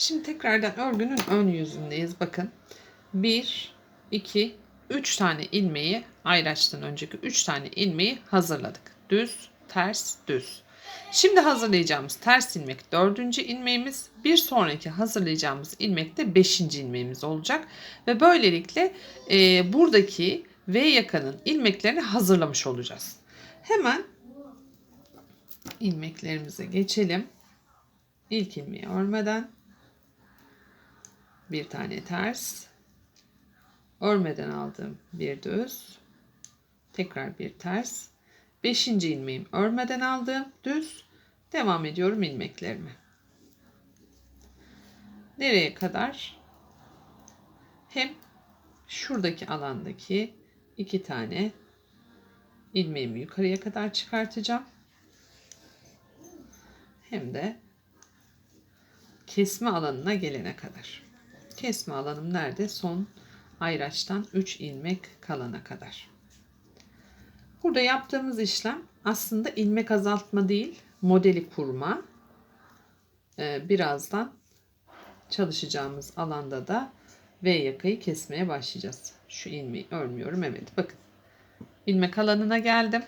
Şimdi tekrardan örgünün ön yüzündeyiz. Bakın. 1, 2, 3 tane ilmeği ayraçtan önceki 3 tane ilmeği hazırladık. Düz, ters, düz. Şimdi hazırlayacağımız ters ilmek dördüncü ilmeğimiz. Bir sonraki hazırlayacağımız ilmek de beşinci ilmeğimiz olacak. Ve böylelikle e, buradaki V yakanın ilmeklerini hazırlamış olacağız. Hemen ilmeklerimize geçelim. İlk ilmeği örmeden bir tane ters. Örmeden aldığım bir düz. Tekrar bir ters. Beşinci ilmeğim örmeden aldığım düz. Devam ediyorum ilmeklerime. Nereye kadar? Hem şuradaki alandaki iki tane ilmeğimi yukarıya kadar çıkartacağım. Hem de kesme alanına gelene kadar. Kesme alanım nerede? Son ayraçtan 3 ilmek kalana kadar. Burada yaptığımız işlem aslında ilmek azaltma değil, modeli kurma. Ee, birazdan çalışacağımız alanda da V yakayı kesmeye başlayacağız. Şu ilmeği örmüyorum. Evet bakın. ilmek alanına geldim.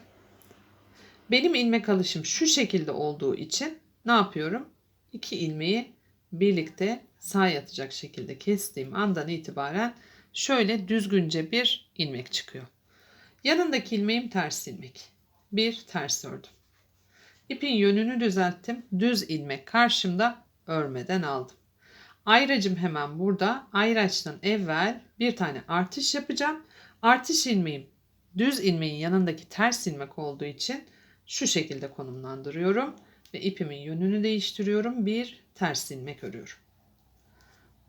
Benim ilmek alışım şu şekilde olduğu için ne yapıyorum? İki ilmeği birlikte sağ yatacak şekilde kestiğim andan itibaren şöyle düzgünce bir ilmek çıkıyor. Yanındaki ilmeğim ters ilmek. Bir ters ördüm. İpin yönünü düzelttim. Düz ilmek karşımda örmeden aldım. Ayracım hemen burada. Ayraçtan evvel bir tane artış yapacağım. Artış ilmeğim düz ilmeğin yanındaki ters ilmek olduğu için şu şekilde konumlandırıyorum ve ipimin yönünü değiştiriyorum. Bir ters ilmek örüyorum.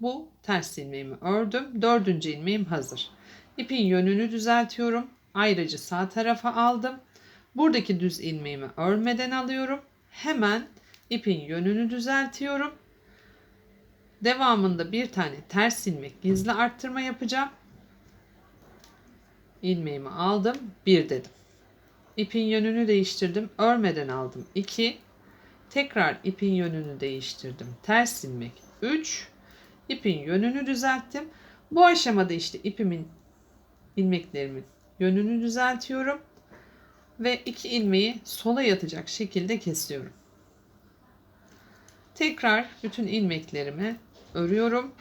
Bu ters ilmeğimi ördüm. Dördüncü ilmeğim hazır. İpin yönünü düzeltiyorum. Ayrıcı sağ tarafa aldım. Buradaki düz ilmeğimi örmeden alıyorum. Hemen ipin yönünü düzeltiyorum. Devamında bir tane ters ilmek gizli arttırma yapacağım. İlmeğimi aldım. Bir dedim. İpin yönünü değiştirdim. Örmeden aldım. 2. Tekrar ipin yönünü değiştirdim. Ters ilmek 3. İpin yönünü düzelttim. Bu aşamada işte ipimin ilmeklerimin yönünü düzeltiyorum. Ve iki ilmeği sola yatacak şekilde kesiyorum. Tekrar bütün ilmeklerimi örüyorum.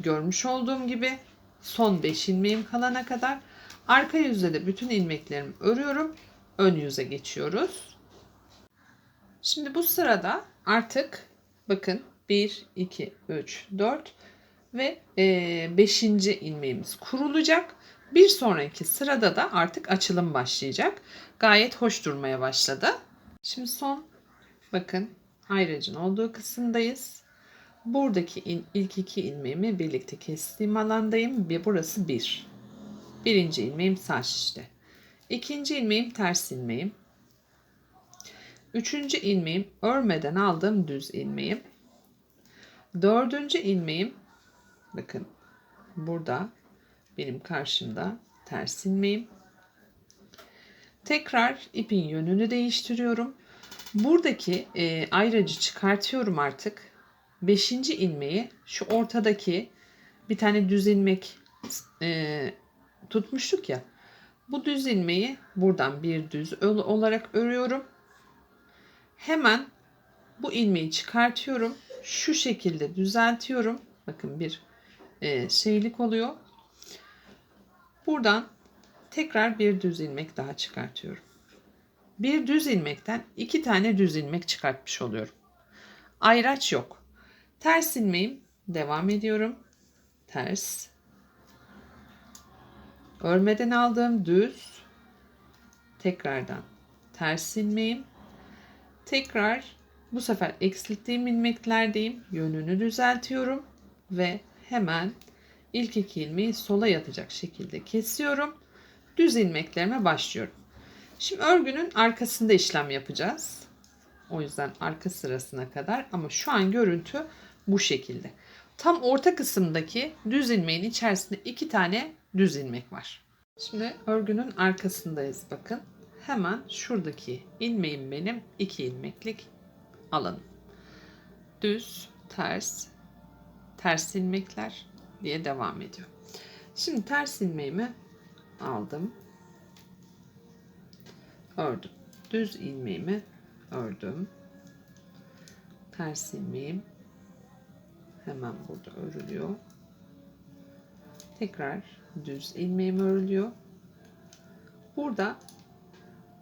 Görmüş olduğum gibi son 5 ilmeğim kalana kadar arka yüzde de bütün ilmeklerimi örüyorum. Ön yüze geçiyoruz. Şimdi bu sırada artık bakın 1, 2, 3, 4 ve 5. ilmeğimiz kurulacak. Bir sonraki sırada da artık açılım başlayacak. Gayet hoş durmaya başladı. Şimdi son bakın ayracın olduğu kısımdayız. Buradaki in, ilk iki ilmeğimi birlikte kestiğim alandayım. Bir, burası bir. Birinci ilmeğim sağ şişte. İkinci ilmeğim ters ilmeğim. Üçüncü ilmeğim örmeden aldığım düz ilmeğim. Dördüncü ilmeğim bakın burada benim karşımda ters ilmeğim. Tekrar ipin yönünü değiştiriyorum. Buradaki e, ayracı çıkartıyorum artık. Beşinci ilmeği şu ortadaki bir tane düz ilmek e, tutmuştuk ya. Bu düz ilmeği buradan bir düz olarak örüyorum. Hemen bu ilmeği çıkartıyorum. Şu şekilde düzeltiyorum. Bakın bir e, şeylik oluyor. Buradan tekrar bir düz ilmek daha çıkartıyorum. Bir düz ilmekten iki tane düz ilmek çıkartmış oluyorum. Ayraç yok. Ters ilmeğim devam ediyorum. Ters. Örmeden aldığım düz. Tekrardan ters ilmeğim. Tekrar bu sefer eksilttiğim ilmeklerdeyim. Yönünü düzeltiyorum ve hemen ilk iki ilmeği sola yatacak şekilde kesiyorum. Düz ilmeklerime başlıyorum. Şimdi örgünün arkasında işlem yapacağız. O yüzden arka sırasına kadar ama şu an görüntü bu şekilde. Tam orta kısımdaki düz ilmeğin içerisinde iki tane düz ilmek var. Şimdi örgünün arkasındayız bakın. Hemen şuradaki ilmeğim benim iki ilmeklik alanım. Düz, ters, ters ilmekler diye devam ediyor. Şimdi ters ilmeğimi aldım. Ördüm. Düz ilmeğimi ördüm. Ters ilmeğim hemen burada örülüyor. Tekrar düz ilmeğim örülüyor. Burada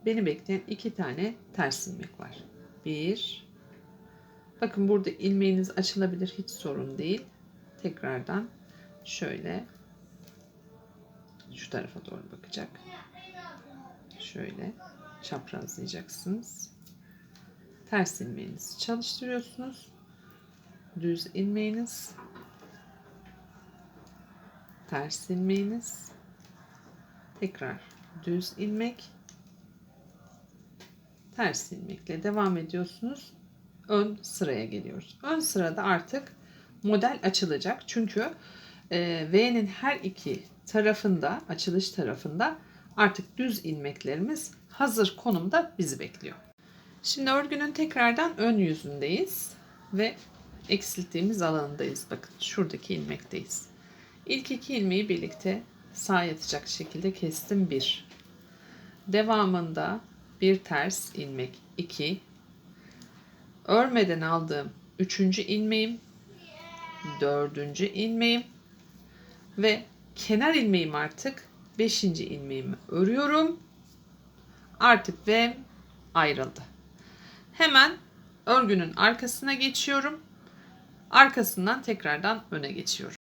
beni bekleyen iki tane ters ilmek var. Bir. Bakın burada ilmeğiniz açılabilir hiç sorun değil. Tekrardan şöyle şu tarafa doğru bakacak. Şöyle çaprazlayacaksınız. Ters ilmeğinizi çalıştırıyorsunuz. Düz ilmeğiniz. Ters ilmeğiniz. Tekrar düz ilmek. Ters ilmekle devam ediyorsunuz. Ön sıraya geliyoruz. Ön sırada artık model açılacak. Çünkü e, V'nin her iki tarafında, açılış tarafında artık düz ilmeklerimiz hazır konumda bizi bekliyor. Şimdi örgünün tekrardan ön yüzündeyiz ve eksilttiğimiz alanındayız. Bakın şuradaki ilmekteyiz. İlk iki ilmeği birlikte sağ yatacak şekilde kestim 1. Devamında bir ters ilmek 2. Örmeden aldığım üçüncü ilmeğim, dördüncü ilmeğim ve kenar ilmeğim artık beşinci ilmeğimi örüyorum. Artık ve ayrıldı. Hemen örgünün arkasına geçiyorum. Arkasından tekrardan öne geçiyorum.